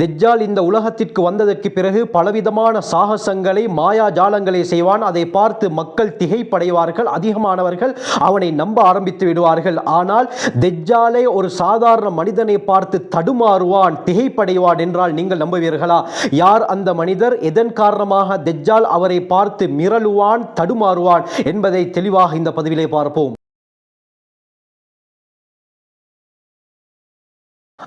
தெஜ்ஜால் இந்த உலகத்திற்கு வந்ததற்கு பிறகு பலவிதமான சாகசங்களை மாயாஜாலங்களை செய்வான். அதை பார்த்து மக்கள் திகைப்படைவார்கள் அதிகமானவர்கள் அவனை நம்ப ஆரம்பித்து விடுவார்கள். ஆனால் தெஜ்ஜாலே ஒரு சாதாரண மனிதனை பார்த்து தடுமாறுவான் திகைப்படைவான் என்றால் நீங்கள் நம்புவீர்களா? யார் அந்த மனிதர்? எதன் காரணமாக தெஜ்ஜால் அவரை பார்த்து மிரளுவான் தடுமாறுவான் என்பதை தெளிவாக இந்த பதிவிலே பார்ப்போம்.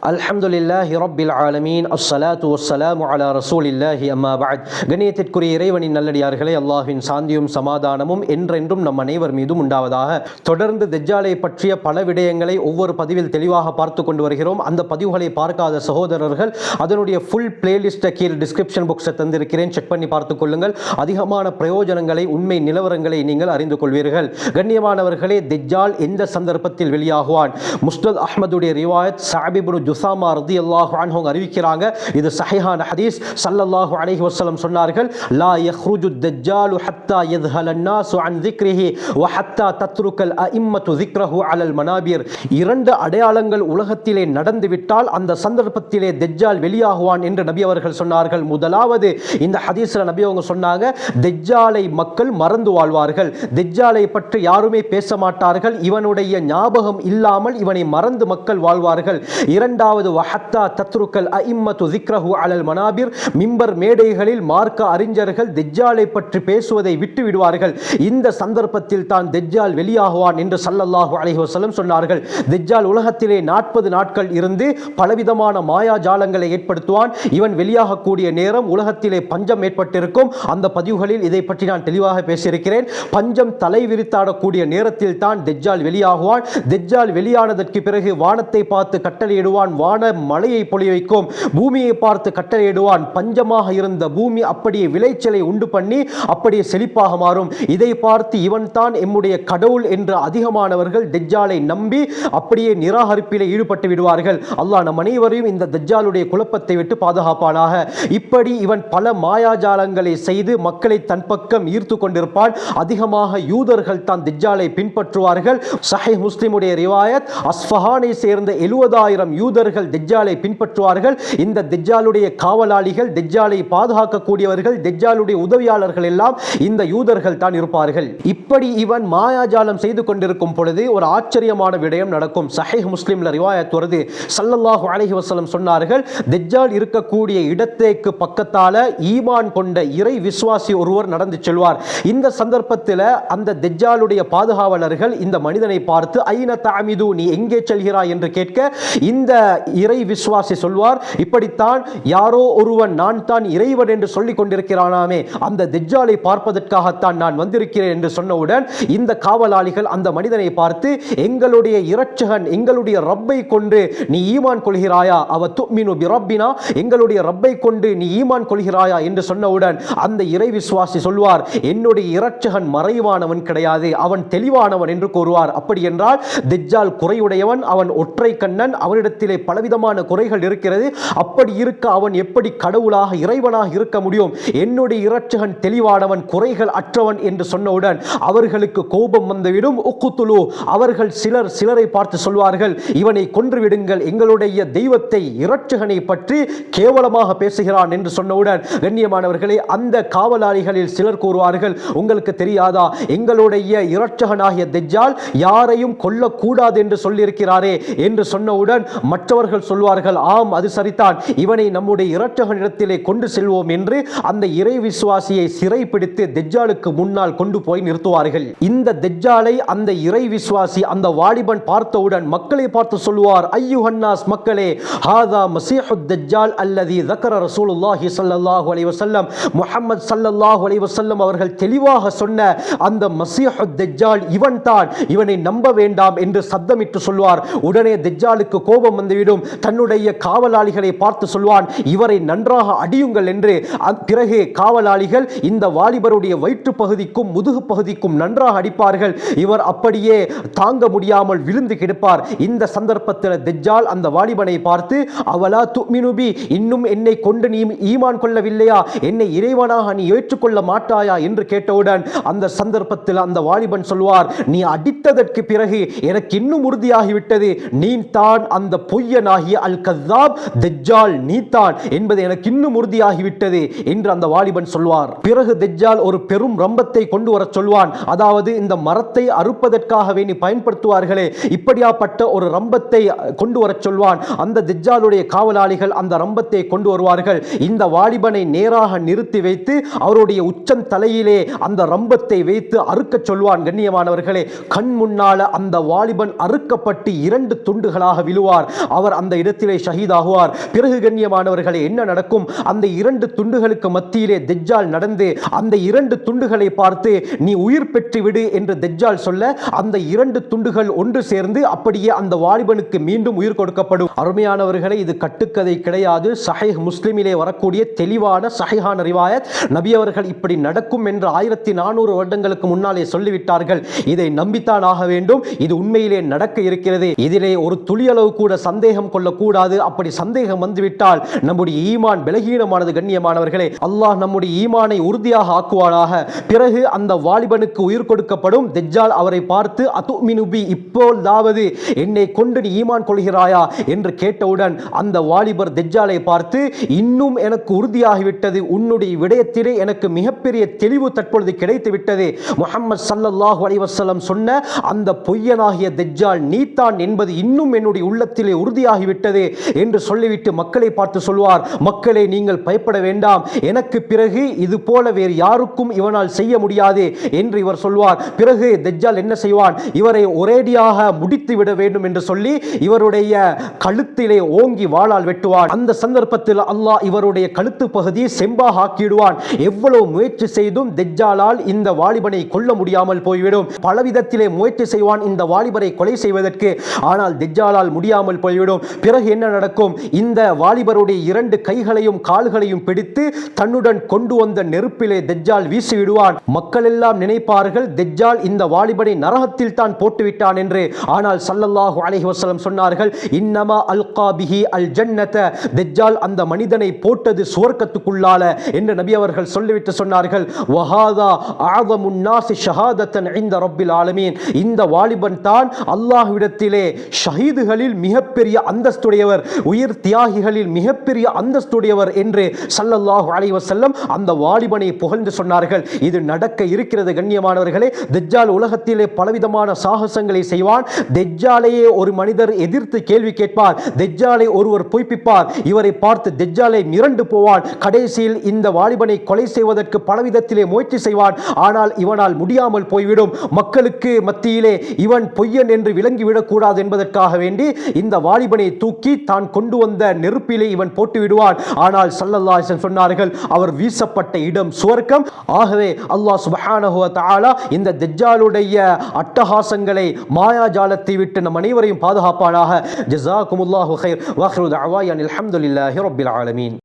அல்ஹம்துலில்லாஹி ரப்பில் ஆலமீன். அஸ்ஸலாத்து வஸ்ஸலாமு அலா ரசூலில்லாஹி அம்மா பஅத். கண்ணியத்திற்குரிய இறைவனின் நல்லடியார்களே அல்லாஹ்வின் சாந்தியும் சமாதானமும் என்றென்றும் நம் அனைவர் மீதும் உண்டாவதாக. தொடர்ந்து தெஜ்ஜாலை பற்றிய பல விடயங்களை ஒவ்வொரு பதிவில் தெளிவாக பார்த்து கொண்டு வருகிறோம். அந்த பதிவுகளை பார்க்காத சகோதரர்கள் அதனுடைய ஃபுல் பிளேலிஸ்ட்டை கீழ் டிஸ்கிரிப்ஷன் பாக்ஸை தந்திருக்கிறேன். செக் பண்ணி பார்த்துக் கொள்ளுங்கள். அதிகமான பிரயோஜனங்களை உண்மை நிலவரங்களை நீங்கள் அறிந்து கொள்வீர்கள். கண்ணியமானவர்களே தெஜ்ஜால் எந்த சந்தர்ப்பத்தில் வெளியாகுவான்? முஸ்தத் அஹ்மதுடைய ரிவாயத் சாபிபுன் ஜுசாமா ரதி அல்லாஹு அன்ஹோங்க அறிவிக்கிறாங்க. இது சஹிஹான ஹதீஸ். சல்லல்லாஹு அலஹி வசலம் சொன்னார்கள் லா யஹ்ருஜு தஜ்ஜாலு ஹத்தா யத்ஹல் அன்னாசு அன் ذிக்ரிஹி வ ஹத்தா தத்ருக்கல் அஇம்மத்து ذிக்ரஹு அலல் மனாபிர். இரண்டு அடையாளங்கள் உலகத்திலே நடந்துவிட்டால் அந்த சந்தர்ப்பத்திலே தெஜ்ஜால் வெளியாகுவான் என்று நபி அவர்கள் சொன்னார்கள். முதலாவது இந்த ஹதீஸில் நபி அவங்க சொன்னாங்க தெஜ்ஜாலை மக்கள் மறந்து வாழ்வார்கள். தெஜ்ஜாலை பற்றி யாருமே பேச மாட்டார்கள். இவனுடைய ஞாபகம் இல்லாமல் இவனை மறந்து மக்கள் வாழ்வார்கள். இரண்டு இரண்டாவது வஹத்தா தத்ருக்கல் அஇம்மத்து திக்ரஹு அலல் மனாபிர். மிம்பர் மேடைகளில் மார்க்க அறிஞர்கள் தெஜ்ஜாலை பற்றி பேசுவதை விட்டு விடுவார்கள் இந்த சந்தர்ப்பத்தில் தான் தெஜ்ஜால் வெளியாகுவான் என்று சல்லல்லாஹு அலைஹி வஸல்லம் சொன்னார்கள். தெஜ்ஜால் உலகத்திலே நாற்பது நாட்கள் இருந்து பலவிதமான மாயாஜாலங்களை ஏற்படுத்துவான். இவன் வெளியாகக்கூடிய நேரம் உலகத்திலே பஞ்சம் ஏற்பட்டிருக்கும். அந்த பதிவுகளில் இதை பற்றி நான் தெளிவாக பேசியிருக்கிறேன். பஞ்சம் தலை விரித்தாடக்கூடிய நேரத்தில் தான் தெஜ்ஜால் வெளியாகுவான். தெஜ்ஜால் வெளியானதற்கு பிறகு வானத்தை பார்த்து கட்டளையிடுவான். வான மலையை பொழிய வைக்கும். பூமியை பார்த்து கட்டளையிடுவான். பஞ்சமாக இருந்த பூமி அப்படியே விளைச்சலை உண்டு பண்ணி அப்படியே செழிப்பாக மாறும். இதை பார்த்து இவன் தான் எம்முடைய கடவுள் என்று அதிகமானவர்கள் தெஜ்ஜாலை நம்பி அப்படியே நிராகரிப்பிலே ஈடுபட்டு விடுவார்கள். அல்லாஹ் நம் அனைவரையும் இந்த தஜ்ஜாலுடைய குழப்பத்தை விட்டு பாதுகாப்பானாக. இப்படி இவன் பல மாயாஜாலங்களை செய்து மக்களை தன் பக்கம் ஈர்த்து கொண்டிருப்பான். அதிகமாக யூதர்கள் தான் தெஜ்ஜாலை பின்பற்றுவார்கள். சஹை முஸ்லிமுடைய ரிவாயத் அஸ்ஃபஹானை சேர்ந்த எழுபதாயிரம் யூத யூதர்கள் தெஜ்ஜாலை பின்பற்றுவார்கள். இந்த தெஜ்ஜாலுடைய காவலாளிகள் தெஜ்ஜாலை பாதுகாக்கக்கூடியவர்கள் தெஜ்ஜாலுடைய உதவியாளர்கள் எல்லாம் இந்த யூதர்கள் தான் இருப்பார்கள். இப்படி இவன் மாயாஜாலம் செய்து கொண்டிருக்கும் பொழுது ஒரு ஆச்சரியமான விடயம் நடக்கும். சஹேஹ் முஸ்லீம்ல ரிவாயத் வருது. சல்லல்லாஹு அலஹி வசலம் சொன்னார்கள் தெஜ்ஜால் இருக்கக்கூடிய இடத்தேக்கு பக்கத்தால ஈமான் கொண்ட இறை விசுவாசி ஒருவர் நடந்து செல்வார். இந்த சந்தர்ப்பத்தில் அந்த தெஜ்ஜாலுடைய பாதுகாவலர்கள் இந்த மனிதனை பார்த்து ஐன தாமிது நீ எங்கே செல்கிறாய்? என்று கேட்க இந்த இறை விசுவாசி சொல்வார் இப்படித்தான் யாரோ ஒருவன் நான் தான் இறைவன் என்று சொல்லிக் கொண்டிருக்கிறானாமே அந்த தெஜ்ஜாலை பார்ப்பதற்காகத்தான் நான் வந்திருக்கிறேன் என்று சொன்னவுடன் இந்த காவலாளிகள் அந்த மனிதனை பார்த்து எங்களுடைய இரட்சகன் எங்களுடைய ரப்பை கொண்டு நீ ஈமான் கொள்கிறாயா? அவ துமினு பிரப்பினா எங்களுடைய ரப்பை கொண்டு நீ ஈமான் கொள்கிறாயா? என்று சொன்னவுடன் அந்த இறை விசுவாசி சொல்வார் என்னுடைய இரட்சகன் மறைவானவன் கிடையாது அவன் தெளிவானவன் என்று கூறுவார். அப்படி என்றால் தெஜ்ஜால் குறையுடையவன் அவன் ஒற்றை கண்ணன் அவனிடத்திலே பலவிதமான குறைகள் இருக்கிறது. அப்படி இருக்க அவன் எப்படி கடவுளாக இறைவனாக இருக்க முடியும்? என்னுடைய இரட்சகன் தெளிவானவன் குறைகள் அற்றவன் என்று சொன்னவுடன் அவர்களுக்கு கோபம் வந்துவிடும். உக்குத்துலு அவர்கள் சிலர் சிலரை பார்த்து சொல்வார்கள் இவனை கொன்றுவிடுங்கள் எங்களுடைய தெய்வத்தை இரட்சகனை பற்றி கேவலமாக பேசுகிறான் என்று சொன்னவுடன் கண்ணியமானவர்களே அந்த காவலாளிகளில் சிலர் கூறுவார்கள் உங்களுக்கு தெரியாதா? எங்களுடைய இரட்சகனாகிய தெஜ்ஜால் யாரையும் கொல்லக்கூடாது என்று சொல்லியிருக்கிறாரே என்று சொன்னவுடன் மற்றவர்கள் சொல்வார்கள் ஆம் அது சரிதான். இவனை நம்முடைய இரட்சகனிடத்திலே கொண்டு செல்வோம் என்று அந்த இறை விசுவாசியை சிறை பிடித்து தெஜ்ஜாலுக்கு முன்னால் கொண்டு போய் நிறுத்துவார்கள். இந்த தெஜ்ஜாலை அந்த இறை விசுவாசி அந்த வாலிபன் பார்த்தவுடன் மக்களை பார்த்து சொல்வார் ஐயுஹன்னாஸ் மக்களே ஹாதா மசீஹு தஜ்ஜால் அல்லது தக்கர ரசூலுல்லாஹி ஸல்லல்லாஹு அலைஹி வஸல்லம். முஹம்மது சல்லல்லாஹு அலைஹி வஸல்லம் அவர்கள் தெளிவாக சொன்ன அந்த மசீஹு தஜ்ஜால் இவன் தான் இவனை நம்ப வேண்டாம் என்று சத்தமிட்டு சொல்வார். உடனே தெஜ்ஜாலுக்கு கோபம் வந்துவிடும் தன்னுடைய காவலாளிகளை பார்த்து சொல்வான் இவரை நன்றாக அடியுங்கள் என்று. பிறகு காவலாளிகள் இந்த வாலிபருடைய வயிற்று பகுதிக்கும் முதுகு பகுதிக்கும் நன்றாக அடிப்பார்கள். இவர் அப்படியே தாங்க முடியாமல் விழுந்து கிடப்பார். இந்த சந்தர்ப்பத்தில் தெஜ்ஜால் அந்த வாலிபனை பார்த்து அவலா துமினுபி இன்னும் என்னை கொண்டு நீ ஈமான் கொள்ளவில்லையா? என்னை இறைவனாக நீ ஏற்றுக்கொள்ள மாட்டாயா? என்று கேட்டவுடன் அந்த சந்தர்ப்பத்தில் அந்த வாலிபன் சொல்வார் நீ அடித்ததற்கு பிறகு எனக்கு இன்னும் உறுதியாகிவிட்டது. நீ தான் அந்த பொய்யனாகிய அல் கதாப் தெஜ்ஜால் நீத்தான் என்பது எனக்கு இன்னும் உறுதியாகிவிட்டது என்று அந்த வாலிபன் சொல்வார். பிறகு தெஜ்ஜால் ஒரு பெரும் ரம்பத்தை கொண்டு வரச் சொல்வான். அதாவது இந்த மரத்தை அறுப்பதற்காக வேண்டி பயன்படுத்துவார்களே இப்படியாப்பட்ட ஒரு ரம்பத்தை கொண்டு வரச் சொல்வான். அந்த தெஜ்ஜாலுடைய காவலாளிகள் அந்த ரம்பத்தை கொண்டு வருவார்கள். இந்த வாலிபனை நேராக நிறுத்தி வைத்து அவருடைய உச்சம் தலையிலே அந்த ரம்பத்தை வைத்து அறுக்கச் சொல்வான். கண்ணியமானவர்களே கண் முன்னால அந்த வாலிபன் அறுக்கப்பட்டு இரண்டு துண்டுகளாக விழுவார். அவர் அந்த இடத்திலே ஷஹீதாகுவார். பிறகு கண்ணியமானவர்களே என்ன நடக்கும்? அந்த இரண்டு துண்டுகளுக்கு மத்தியிலே தெஜ்ஜால் நடந்து அந்த இரண்டு துண்டுகளை பார்த்து நீ உயிர் பெற்று விடு என்று தெஜ்ஜால் சொல்ல அந்த இரண்டு துண்டுகள் ஒன்று சேர்ந்து அப்படியே அந்த வாலிபனுக்கு மீண்டும் உயிர் கொடுக்கப்படும். அருமையானவர்களை இது கட்டுக்கதை கிடையாது. சஹீஹ் முஸ்லிமிலே வரக்கூடிய தெளிவான சஹிஹான ரிவாயத். நபி அவர்கள் இப்படி நடக்கும் என்று ஆயிரத்தி நானூறு வருடங்களுக்கு முன்னாலே சொல்லிவிட்டார்கள். இதை நம்பித்தான் ஆக வேண்டும். இது உண்மையிலே நடக்க இருக்கிறது. இதிலே ஒரு துளியளவு கூட சந்தேகம் கொள்ளக்கூடாது. அப்படி சந்தேகம் வந்துவிட்டால் நம்முடைய ஈமான் பலகீனமானது கண்ணியமானவர்களே. அல்லாஹ் நம்முடைய ஈமானை உறுதியாக ஆக்குவானாக. பிறகு அந்த வாலிபனுக்கு உயிர் கொடுக்கப்படும். தெஜ்ஜால் அவரை பார்த்து அதுமினுபி இப்போதாவது என்னை கொண்டு நீ ஈமான் கொள்கிறாயா? என்று கேட்டவுடன் அந்த வாலிபர் தெஜ்ஜாலை பார்த்து இன்னும் எனக்கு உறுதியாகிவிட்டது. உன்னுடைய விடயத்திலே எனக்கு மிகப்பெரிய தெளிவு தற்பொழுது கிடைத்து விட்டது முகமது சல்லல்லாஹு அலைவசல்லம் சொன்ன அந்த பொய்யனாகிய தெஜ்ஜால் நீத்தான் என்பது இன்னும் என்னுடைய உள்ளத்திலே உறுதியாகிவிட்டது என்று சொல்லிவிட்டு மக்களை பார்த்து சொல்வார் மக்களை நீங்கள் பயப்பட வேண்டாம். எனக்கு பிறகு இது போல வேறு யாருக்கும் இவனால் செய்ய முடியாது என்று இவர் சொல்வார். பிறகு தெஜ்ஜால் என்ன செய்வான்? இவரை ஒரேடியாக முடித்து விட வேண்டும் என்று சொல்லி இவருடைய கழுத்திலே ஓங்கி வாளால் வெட்டுவான். அந்த சந்தர்ப்பத்தில் அல்லாஹ் இவருடைய கழுத்து பகுதியை செம்பாக ஆக்கிடுவான். எவ்வளவு முயற்சி செய்தும் தெஜ்ஜாலால் இந்த வாலிபனை கொல்ல முடியாமல் போய்விடும். பலவிதத்திலே முயற்சி செய்வான் இந்த வாலிபரை கொலை செய்வதற்கு. ஆனால் தெஜ்ஜாலால் முடியாமல் போய் போய்விடும் பிறகு என்ன நடக்கும்? இந்த வாலிபருடைய இரண்டு கைகளையும் கால்களையும் பிடித்து தன்னுடன் கொண்டு வந்த நெருப்பிலே தெஜ்ஜால் வீசி விடுவான் மக்கள் எல்லாம் நினைப்பார்கள் தெஜ்ஜால் இந்த வாலிபனை நரகத்தில் தான் போட்டுவிட்டான் என்று. ஆனால் சல்லல்லாஹு அலஹி வசலம் சொன்னார்கள் இன்னமா அல் காபிஹி அல் ஜன்னத. தெஜ்ஜால் அந்த மனிதனை போட்டது சுவர்க்கத்துக்குள்ளால என்று நபி அவர்கள் சொல்லிவிட்டு சொன்னார்கள் வஹாதா ஆதமுன் நாசி ஷஹாதத்தன் இந்த ரப்பில் ஆலமீன். இந்த வாலிபன் தான் அல்லாஹ்விடத்திலே ஷஹீதுகளில் மிகப்பெரிய மிகப்பெரிய அந்தஸ்துடையவர் உயிர் தியாகிகளில் மிகப்பெரிய அந்தஸ்துடையவர் என்று சல்லல்லாஹு அலைவசல்லம் அந்த வாலிபனை புகழ்ந்து சொன்னார்கள். இது நடக்க இருக்கிறது கண்ணியமானவர்களே. தெஜ்ஜால் உலகத்திலே பலவிதமான சாகசங்களை செய்வான். தெஜ்ஜாலையே ஒரு மனிதர் எதிர்த்து கேள்வி கேட்பார். தெஜ்ஜாலை ஒருவர் பொய்ப்பிப்பார். இவரை பார்த்து தெஜ்ஜாலை மிரண்டு போவான். கடைசியில் இந்த வாலிபனை கொலை செய்வதற்கு பலவிதத்திலே முயற்சி செய்வான். ஆனால் இவனால் முடியாமல் போய்விடும். மக்களுக்கு மத்தியிலே இவன் பொய்யன் என்று விளங்கிவிடக் கூடாது என்பதற்காக வேண்டி இந்த வாலிபனை தூக்கி தான் கொண்டு வந்த நெருப்பிலே இவன் போட்டு விடுவான் ஆனால் சல்லல்லாஹன் சொன்னார்கள் அவர் வீசப்பட்ட இடம் சுவர்க்கம். ஆகவே அல்லாஹ் சுபஹானஹுவ தாலா இந்த தஜ்ஜாலுடைய அட்டகாசங்களை மாயாஜாலத்தை விட்டு நம் அனைவரையும் பாதுகாப்பானாக. ஜசாகுமுல்லாஹு ஹைர் வஹ்ரு தவாய் அனில் அஹமதுல்லாஹி ஆலமீன்.